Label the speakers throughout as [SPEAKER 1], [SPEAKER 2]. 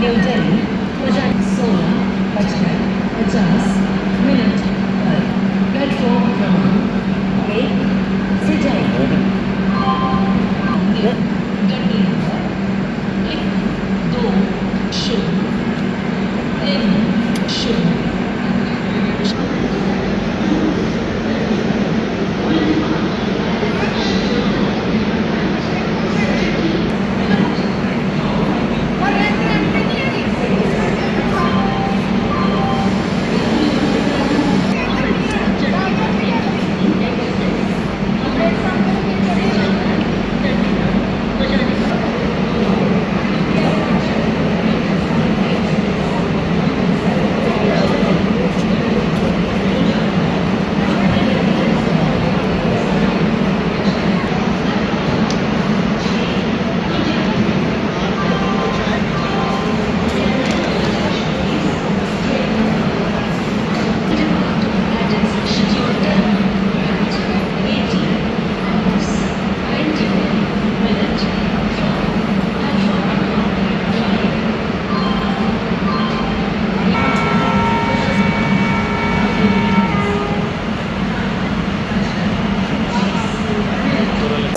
[SPEAKER 1] New Delhi, Project Solar, Bajra, Bajas, Minute, Platform 1, Way, Sijai, Gandhi, 1, 2, Shun, 3,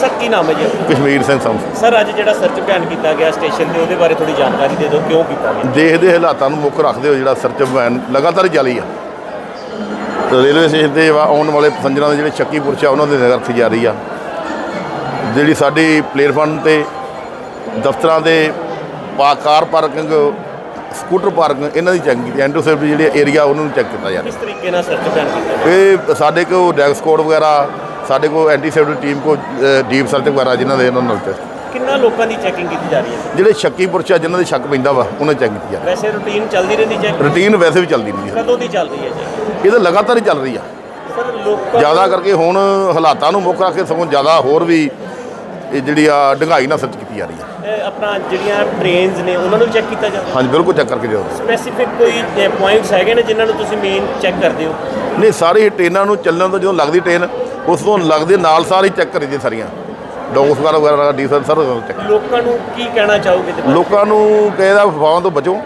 [SPEAKER 2] sir ਕੀ ਨਾਮ ਹੈ ਜੀ?
[SPEAKER 3] ਕਸ਼ਮੀਰ ਸਿੰਘ ਸੰਸ
[SPEAKER 2] sir ਅੱਜ ਜਿਹੜਾ ਸਰਚ ਅਭਿਆਨ ਕੀਤਾ ਗਿਆ ਸਟੇਸ਼ਨ ਤੇ ਉਹਦੇ ਬਾਰੇ ਥੋੜੀ ਜਾਣਕਾਰੀ ਦੇ ਦਿਓ ਕਿਉਂ ਕੀਤਾ ਗਿਆ?
[SPEAKER 3] ਦੇਸ਼ ਦੇ ਹਾਲਾਤਾਂ ਨੂੰ ਮੁੱਖ ਰੱਖਦੇ ਹੋਏ ਜਿਹੜਾ ਸਰਚ ਅਭਿਆਨ ਲਗਾਤਾਰ ਜਾਰੀ ਆ। ਤੇ ਰੇਲਵੇ ਸਟੇਸ਼ਨ ਤੇ ਆਉਣ ਵਾਲੇ ਪੈਸੰਜਰਾਂ ਦੇ ਜਿਹੜੇ ਸ਼ੱਕੀ ਪੁਰਸ਼ ਆ ਉਹਨਾਂ ਦੇ ਜਾ ਰਹੀ ਆ। ਜਿਹੜੀ ਸਾਡੀ ਪਲੇਟਫਾਰਮ ਤੇ ਦਫ਼ਤਰਾਂ ਦੇ ਕਾਰ ਪਾਰਕਿੰਗ ਸਕੂਟਰ ਪਾਰਕਿੰਗ ਇਹਨਾਂ ਦੀ ਕੀਤੀ। ਐਂਡੋ ਸੇਫਟੀ ਜਿਹੜੇ ਏਰੀਆ ਉਹਨਾਂ ਨੂੰ ਚੈੱਕ ਕੀਤਾ ਜਾ ਰਿਹਾ।
[SPEAKER 2] ਕਿਸ ਤਰੀਕੇ ਨਾਲ ਸਰਚ ਅਭਿਆਨ ਕੀਤਾ?
[SPEAKER 3] ਇਹ ਸਾਡੇ ਕੋਲ ਡੈਗ ਸਕੋਡ ਵਗੈਰਾ ਸਾਡੇ ਕੋਲ ਐਂਟੀ ਸੇਫਟੀ ਟੀਮ ਕੋ ਡੀਪ ਸਰਚ ਵਗੈਰਾ ਜਿਨ੍ਹਾਂ ਦੇ ਇਹਨਾਂ ਨਾਲ ਤੇ
[SPEAKER 2] ਕਿੰਨਾ ਲੋਕਾਂ ਦੀ ਚੈਕਿੰਗ ਕੀਤੀ ਜਾ ਰਹੀ ਹੈ?
[SPEAKER 3] ਜਿਹੜੇ ਸ਼ੱਕੀ ਪੁਰਸ਼ ਆ ਜਿਨ੍ਹਾਂ ਦੇ ਸ਼ੱਕ ਪੈਂਦਾ ਵਾ ਉਹਨਾਂ ਚੈੱਕ ਕੀਤੀ ਜਾ ਰਹੀ
[SPEAKER 2] ਵੈਸੇ ਰੂਟੀਨ ਚੱਲਦੀ ਰਹਿੰਦੀ ਚੈੱਕ
[SPEAKER 3] ਰੂਟੀਨ ਵੈਸੇ ਵੀ ਚੱਲਦੀ ਨਹੀਂ ਹੈ
[SPEAKER 2] ਕਦੋਂ ਦੀ ਚੱਲ ਰਹੀ ਹੈ ਜੀ
[SPEAKER 3] ਇਹ ਤਾਂ ਲਗਾਤਾਰ ਹੀ ਚੱਲ ਰਹੀ ਆ।
[SPEAKER 2] ਸਰ ਲੋਕਾਂ
[SPEAKER 3] ਜ਼ਿਆਦਾ ਕਰਕੇ ਹੁਣ ਹਾਲਾਤਾਂ ਨੂੰ ਮੁੱਖ ਰੱਖ ਕੇ ਸਗੋਂ ਜ਼ਿਆਦਾ ਹੋਰ ਵੀ ਇਹ ਜਿਹੜੀ ਆ ਡੰਗਾਈ ਨਾਲ ਸਰਚ ਕੀਤੀ ਜਾ ਰਹੀ ਆ।
[SPEAKER 2] ਇਹ ਆਪਣਾ ਜਿਹੜੀਆਂ ਟ੍ਰੇਨਸ ਨੇ ਉਹਨਾਂ ਨੂੰ ਚੈੱਕ ਕੀਤਾ ਜਾਂਦਾ
[SPEAKER 3] ਹਾਂਜੀ ਬਿਲਕੁਲ ਚੈੱਕ ਕਰਕੇ ਦਿਓ
[SPEAKER 2] ਸਪੈਸੀਫਿਕ ਕੋਈ ਪੁਆਇੰਟਸ ਹੈਗੇ ਨੇ ਜਿਨ੍ਹਾਂ ਨੂੰ ਤੁਸੀਂ ਮੇਨ ਚੈੱਕ ਕਰਦੇ ਹੋ?
[SPEAKER 3] ਨਹੀਂ ਸਾਰੀ ਟ੍ਰੇਨਾਂ ਨੂੰ ਚੱਲਣ ਤੋਂ ਜਦੋਂ ਲੱਗਦੀ ਟ੍ਰੇਨ ਉਸ ਤੋਂ ਲੱਗਦੇ ਨਾਲ ਸਾਰੀ ਚੈੱਕ ਕਰੀ ਦੀ ਸਾਰੀਆਂ। ਡੋਗਸ ਵਗੈਰਾ ਵਗੈਰਾ ਡੀਜ਼ਲ ਸਰ ਚੈੱਕ
[SPEAKER 2] ਲੋਕਾਂ ਨੂੰ ਕੀ ਕਹਿਣਾ ਚਾਹੋਗੇ ਤੇ
[SPEAKER 3] ਲੋਕਾਂ ਨੂੰ ਕਹਿੰਦਾ ਅਫਵਾਹਾਂ ਤੋਂ ਬਚੋ।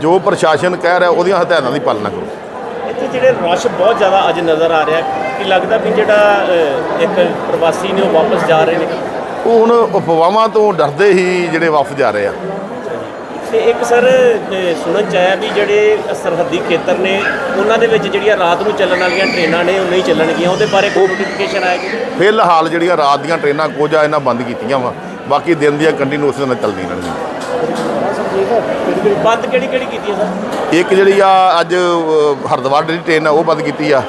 [SPEAKER 3] ਜੋ ਪ੍ਰਸ਼ਾਸਨ ਕਹਿ ਰਿਹਾ ਉਹਦੀਆਂ ਹਦਾਇਤਾਂ ਦੀ ਪਾਲਣਾ ਕਰੋ।
[SPEAKER 2] ਇੱਥੇ ਜਿਹੜੇ ਰਸ਼ ਬਹੁਤ ਜ਼ਿਆਦਾ ਅੱਜ ਨਜ਼ਰ ਆ ਰਿਹਾ ਕਿ ਲੱਗਦਾ ਵੀ ਜਿਹੜਾ ਇੱਕ ਪ੍ਰਵਾਸੀ ਨੇ ਉਹ ਵਾਪਸ ਜਾ ਰਹੇ ਨੇ?
[SPEAKER 3] ਉਹ ਹੁਣ ਅਫਵਾਹਾਂ ਤੋਂ ਡਰਦੇ ਹੀ ਜਿਹੜੇ ਵਾਪਸ ਜਾ ਰਹੇ ਆ।
[SPEAKER 2] ਤੇ ਇੱਕ ਸਰ ਸੁਣਨ ਚ ਆਇਆ ਵੀ ਜਿਹੜੇ ਸਰਹੱਦੀ ਖੇਤਰ ਨੇ ਉਹਨਾਂ ਦੇ ਵਿੱਚ ਜਿਹੜੀਆਂ ਰਾਤ ਨੂੰ ਚੱਲਣ ਵਾਲੀਆਂ ਟ੍ਰੇਨਾਂ ਨੇ ਉਹ ਨਹੀਂ ਚੱਲਣਗੀਆਂ। ਉਹਦੇ ਬਾਰੇ ਕੋਈ ਨੋਟੀਫਿਕੇਸ਼ਨ ਆਏਗੀ?
[SPEAKER 3] ਫਿਲਹਾਲ ਜਿਹੜੀਆਂ ਰਾਤ ਦੀਆਂ ਟ੍ਰੇਨਾਂ ਕੋਜਾ ਇਹਨਾਂ ਬੰਦ ਕੀਤੀਆਂ ਵਾ। ਬਾਕੀ ਦਿਨ ਦੀਆਂ ਕੰਟੀਨਿਊਸ ਨਾਲ ਚੱਲਦੀਆਂ ਰਹਿਣਗੀਆਂ।
[SPEAKER 2] ਬੰਦ ਕਿਹੜੀ ਕਿਹੜੀ ਕੀਤੀ ਹੈ ਸਰ?
[SPEAKER 3] ਇੱਕ ਜਿਹੜੀ ਆ ਅੱਜ ਅ, ਹਰਿਦੁਆਰ ਦੀ ਟ੍ਰੇਨ ਆ ਉਹ ਬੰਦ ਕੀਤੀ ਆ।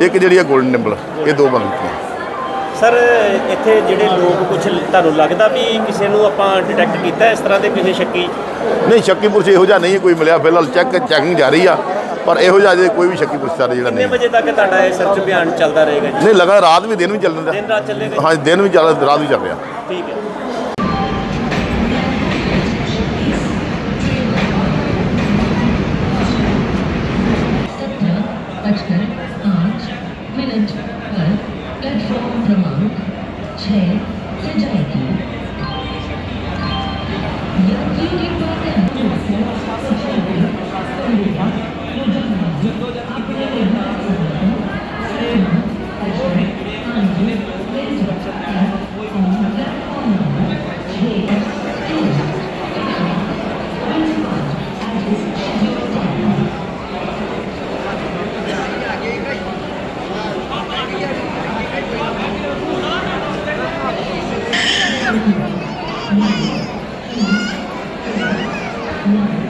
[SPEAKER 3] ਇੱਕ ਜਿਹੜੀ ਆ ਗੋਲਡਨ ਟੈਂਪਲ ਇਹ ਦੋ ਬੰਦ ਕੀਤੀਆਂ।
[SPEAKER 2] ਸਰ ਇੱਥੇ ਜਿਹੜੇ ਲੋਕ ਕੁਝ ਤੁਹਾਨੂੰ ਲੱਗਦਾ ਵੀ ਕਿਸੇ ਨੂੰ ਆਪਾਂ ਡਿਟੈਕਟ ਕੀਤਾ ਇਸ ਤਰ੍ਹਾਂ ਦੇ ਕਿਸੇ ਸ਼ੱਕੀ
[SPEAKER 3] ਨਹੀਂ ਸ਼ੱਕੀ ਪੁਰਸ਼ ਇਹੋ ਜਿਹਾ ਨਹੀਂ ਕੋਈ ਮਿਲਿਆ ਫਿਲਹਾਲ ਚੈੱਕ ਚੈਕਿੰਗ ਜਾਰੀ ਆ ਪਰ ਇਹੋ ਜਿਹਾ ਜੇ ਕੋਈ ਵੀ ਸ਼ੱਕੀ ਪੁਰਸ਼ ਸਾਰੇ ਜਿਹੜਾ
[SPEAKER 2] ਕਿੰਨੇ
[SPEAKER 3] ਨਹੀਂ
[SPEAKER 2] ਵਜੇ ਤੱਕ ਤੁਹਾਡਾ ਇਹ ਸਰਚ ਅਭਿਆਨ ਚੱਲਦਾ ਰਹੇਗਾ ਜੀ
[SPEAKER 3] ਨਹੀਂ ਲਗਾ ਰਾਤ ਵੀ ਦਿਨ ਵੀ ਚੱਲਣ ਦਾ
[SPEAKER 2] ਦਿਨ ਰਾਤ ਚੱਲੇਗਾ
[SPEAKER 3] ਹਾਂ ਦਿਨ ਵੀ ਚੱਲ ਰਾਤ ਵੀ ਚੱਲ ਰਿਹਾ
[SPEAKER 2] ਠੀਕ ਹੈ
[SPEAKER 1] सत्रह बजकर पाँच minute platform number two. Thank.